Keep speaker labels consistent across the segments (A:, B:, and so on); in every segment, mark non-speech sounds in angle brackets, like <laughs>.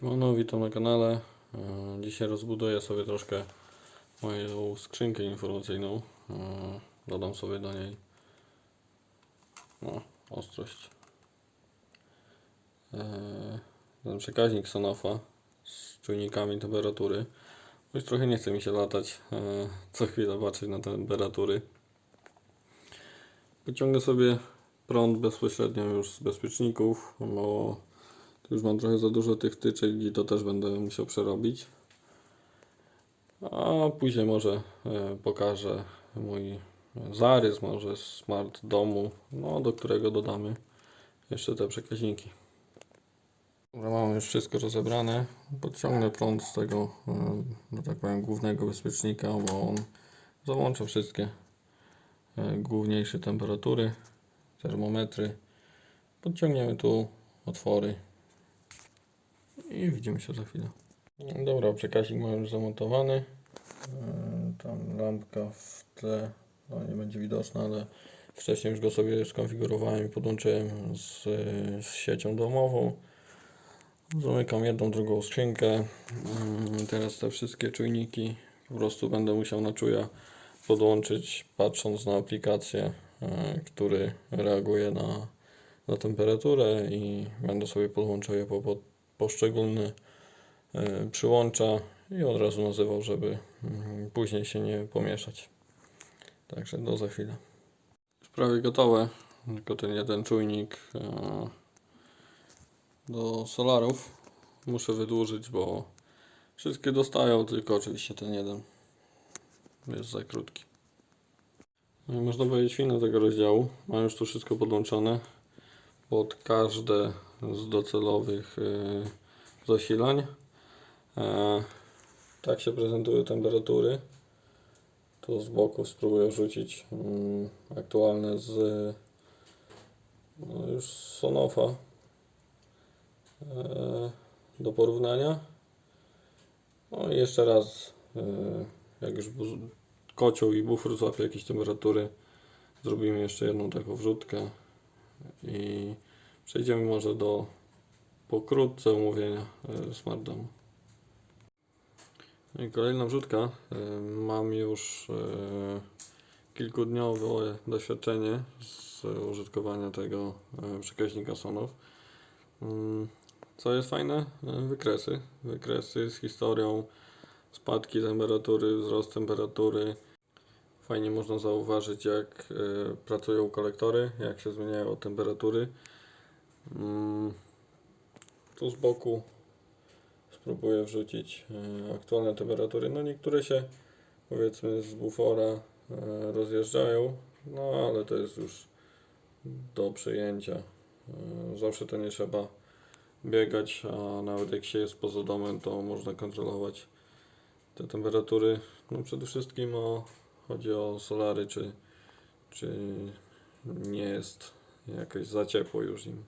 A: Siemano, witam na kanale. E, Dzisiaj rozbuduję sobie troszkę moją skrzynkę informacyjną. E, Dodam sobie do niej no, ostrość. E, Ten przekaźnik Sonofa z czujnikami temperatury. Już trochę nie chce mi się latać, co chwilę patrzeć na temperatury. Wyciągnę sobie prąd bezpośrednio już z bezpieczników, bo już mam trochę za dużo tych wtyczek i to też będę musiał przerobić. A później może e, pokażę mój zarys, może smart domu, no, do którego dodamy jeszcze te przekaźniki. Dobra, mamy już wszystko rozebrane. Podciągnę prąd z tego, że tak powiem, głównego bezpiecznika, bo on załącza wszystkie e, główniejsze temperatury, termometry. Podciągniemy tu otwory i widzimy się za chwilę. Dobra, przekaźnik mam już zamontowany. Yy, Tam lampka w tle no nie będzie widoczna, ale wcześniej już go sobie skonfigurowałem i podłączyłem z, z siecią domową. Zamykam jedną, drugą skrzynkę. Yy, Teraz te wszystkie czujniki po prostu będę musiał na czuja podłączyć, patrząc na aplikację, yy, który reaguje na, na temperaturę i będę sobie podłączał je po poszczególne przyłącza i od razu nazywał, żeby mm, później się nie pomieszać. Także do za chwilę. Już prawie gotowe, tylko ten jeden czujnik e, do solarów muszę wydłużyć, bo wszystkie dostają, tylko oczywiście ten jeden jest za krótki. No i można powiedzieć finał tego rozdziału. Mam już tu wszystko podłączone pod każde z docelowych e, zasilań. E, tak się prezentują temperatury. Tu z boku spróbuję rzucić mm, aktualne z no już z Sonofa e, do porównania. No i jeszcze raz, e, jak już kocioł i bufor złapie jakieś temperatury, zrobimy jeszcze jedną taką wrzutkę i przejdziemy może do pokrótce omówienia e, Smart Domu. No kolejna wrzutka. E, Mam już e, kilkudniowe doświadczenie z użytkowania tego przekaźnika Sonow. Mm, Co jest fajne? Wykresy. Wykresy z historią spadki temperatury, wzrost temperatury. Fajnie można zauważyć, jak e, pracują kolektory, jak się zmieniają temperatury. Mm, Tu z boku spróbuję wrzucić e, aktualne temperatury. No niektóre się powiedzmy z bufora e, rozjeżdżają, no ale to jest już do przyjęcia. Zawsze to nie trzeba biegać, a nawet jak się jest poza domem, to można kontrolować te temperatury. No przede wszystkim o, chodzi o solary, czy, czy nie jest jakoś za ciepło już im.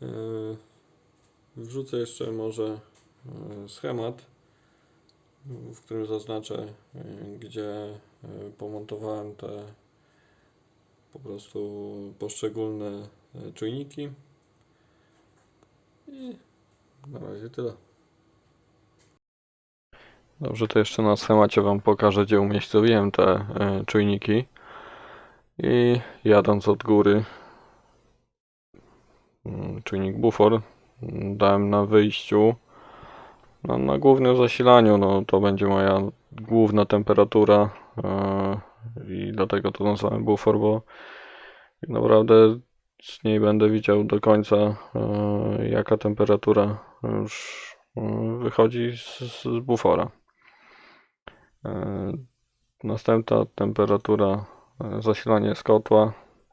A: Yy, Wrzucę jeszcze może yy, schemat, w którym zaznaczę, yy, gdzie pomontowałem te po prostu poszczególne czujniki. I na razie tyle. Dobrze, to jeszcze na schemacie Wam pokażę, gdzie umiejscowiłem te e, czujniki. I jadąc od góry, mm, czujnik bufor mm, dałem na wyjściu, no, na głównym zasilaniu, no to będzie moja główna temperatura e, i dlatego to nazwałem bufor, bo naprawdę z niej będę widział do końca e, jaka temperatura już e, wychodzi z, z bufora. E, Następna temperatura e, zasilanie z kotła.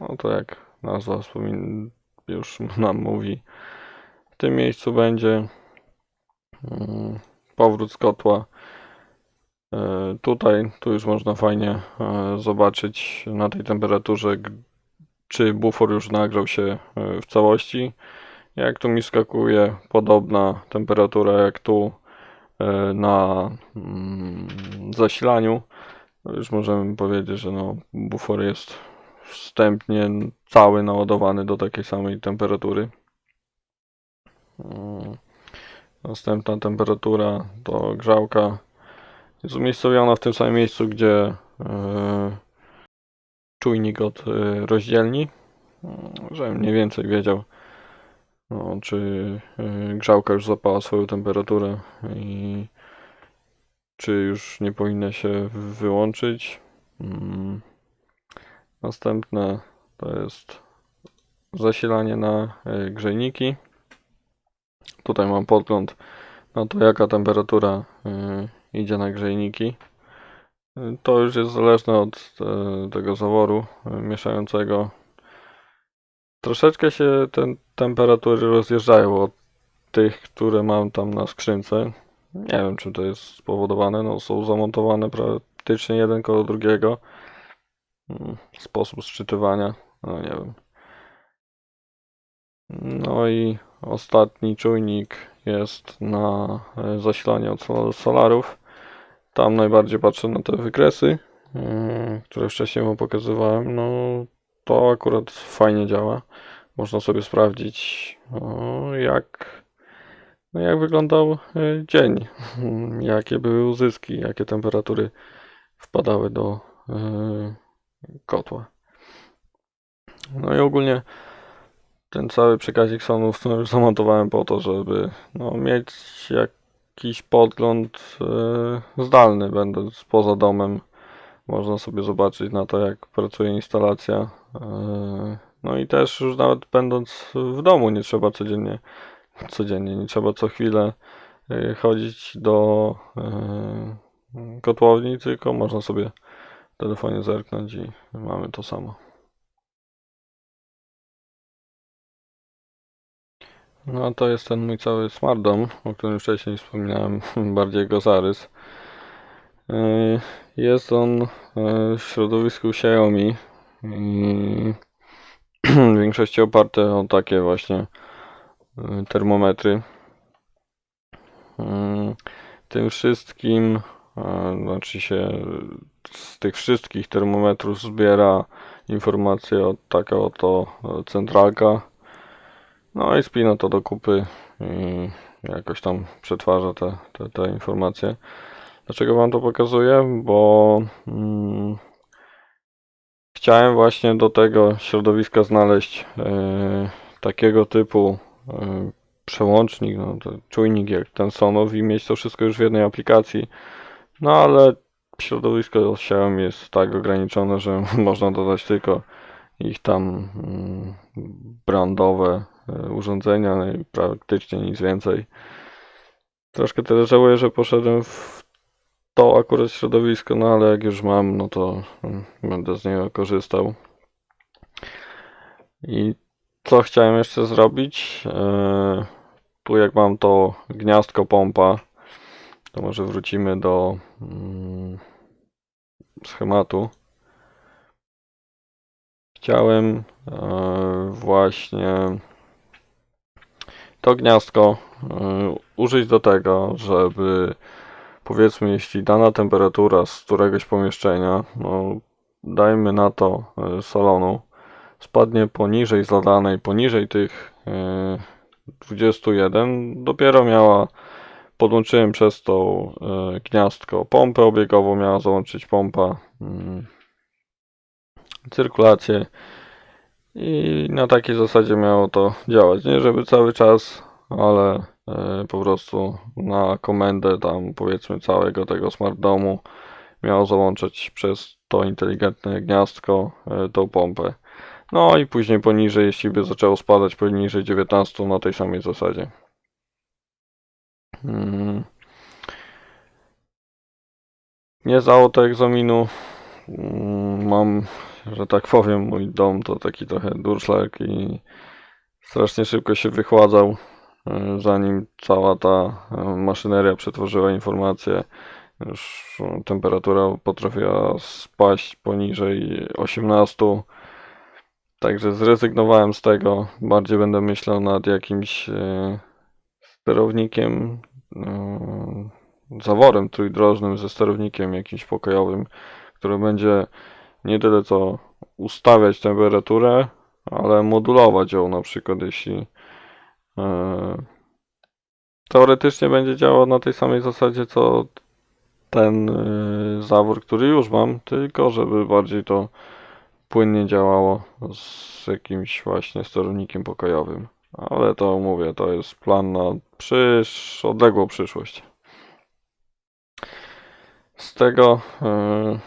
A: No to jak nazwa już <laughs> nam mówi. W tym miejscu będzie mm, powrót z kotła. E, Tutaj, tu już można fajnie zobaczyć na tej temperaturze, czy bufor już nagrzał się w całości. Jak tu mi skakuje podobna temperatura jak tu na mm, zasilaniu, to już możemy powiedzieć, że no, bufor jest wstępnie cały naładowany do takiej samej temperatury. Mm. Następna temperatura to grzałka. Jest umiejscowiona w tym samym miejscu, gdzie e, czujnik od e, rozdzielni, Mm, żebym mniej więcej wiedział, no, czy e, grzałka już zapała swoją temperaturę i czy już nie powinna się wyłączyć. Mm. Następne to jest zasilanie na e, grzejniki. Tutaj mam podgląd na to, jaka temperatura e, idzie na grzejniki. To już jest zależne od tego zaworu mieszającego. Troszeczkę się te temperatury rozjeżdżają od tych, które mam tam na skrzynce. Nie wiem, czym to jest spowodowane. No, są zamontowane praktycznie jeden koło drugiego. Mm, Sposób sczytywania, no nie wiem. No i ostatni czujnik jest na e, zasilanie od sol- solarów. Tam najbardziej patrzę na te wykresy, mm, które wcześniej Wam pokazywałem. No to akurat fajnie działa. Można sobie sprawdzić, jak, no, jak wyglądał e, dzień, <laughs> jakie były uzyski, jakie temperatury wpadały do e, kotła. No i ogólnie ten cały przekazik sonów <laughs> zamontowałem po to, żeby no, mieć jakiś podgląd e, zdalny, będąc poza domem. Można sobie zobaczyć na to, jak pracuje instalacja. E, no i też już nawet będąc w domu, nie trzeba codziennie, codziennie, nie trzeba co chwilę e, chodzić do e, kotłowni, tylko można sobie w telefonie zerknąć i mamy to samo. No a to jest ten mój cały smart dom, o którym wcześniej wspominałem, <laughs> bardziej jego zarys. Yy, Jest on yy, w środowisku Xiaomi i <clears throat> w większości oparte o takie właśnie yy, termometry. Tym wszystkim, znaczy się z tych wszystkich termometrów zbiera informacje od taka oto centralka. No i spina to do kupy i jakoś tam przetwarza te, te, te informacje. Dlaczego Wam to pokazuję? Bo mm, chciałem właśnie do tego środowiska znaleźć e, takiego typu e, przełącznik, no, czujnik jak ten Sonow i mieć to wszystko już w jednej aplikacji. No ale środowisko Xiaomi jest tak ograniczone, że <laughs> można dodać tylko ich tam mm, brandowe e, urządzenia, no i praktycznie nic więcej. Troszkę tyle żałuję, że poszedłem w to akurat środowisko, no ale jak już mam, no to mm, będę z niego korzystał. I co chciałem jeszcze zrobić? E, Tu jak mam to gniazdko pompa, to może wrócimy do mm, schematu. Chciałem e, właśnie to gniazdko e, użyć do tego, żeby powiedzmy, jeśli dana temperatura z któregoś pomieszczenia, no dajmy na to e, salonu, spadnie poniżej zadanej, poniżej tych e, 21, dopiero miała, podłączyłem przez to e, gniazdko pompę obiegową, miała załączyć pompa mm, cyrkulację i na takiej zasadzie miało to działać. Nie żeby cały czas, ale po prostu na komendę tam powiedzmy całego tego smart domu miało załączać przez to inteligentne gniazdko e, tą pompę. No i później poniżej, jeśli by zaczęło spadać poniżej 19 na tej samej zasadzie. Mm. Nie zdało to egzaminu. Mm, Mam, że tak powiem, mój dom to taki trochę durszlak i strasznie szybko się wychładzał, e, zanim cała ta e, maszyneria przetworzyła informacje. Już e, temperatura potrafiła spaść poniżej 18. Także zrezygnowałem z tego. Bardziej będę myślał nad jakimś e, sterownikiem, e, zaworem trójdrożnym ze sterownikiem jakimś pokojowym, który będzie nie tyle co ustawiać temperaturę, ale modulować ją na przykład jeśli e, teoretycznie będzie działał na tej samej zasadzie co ten y, zawór, który już mam, tylko żeby bardziej to płynnie działało z jakimś właśnie sterownikiem pokojowym. Ale to mówię, to jest plan na przysz... odległą przyszłość. Z tego y,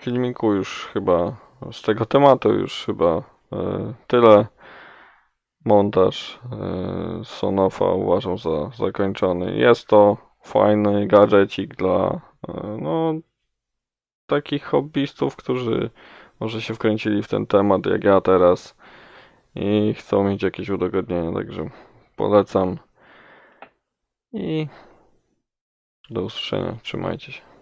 A: filmiku już chyba, z tego tematu już chyba tyle. Montaż y, Sonofa uważam za zakończony. Jest to fajny gadżecik dla y, no, takich hobbystów, którzy może się wkręcili w ten temat jak ja teraz i chcą mieć jakieś udogodnienia, także polecam i do usłyszenia. Trzymajcie się.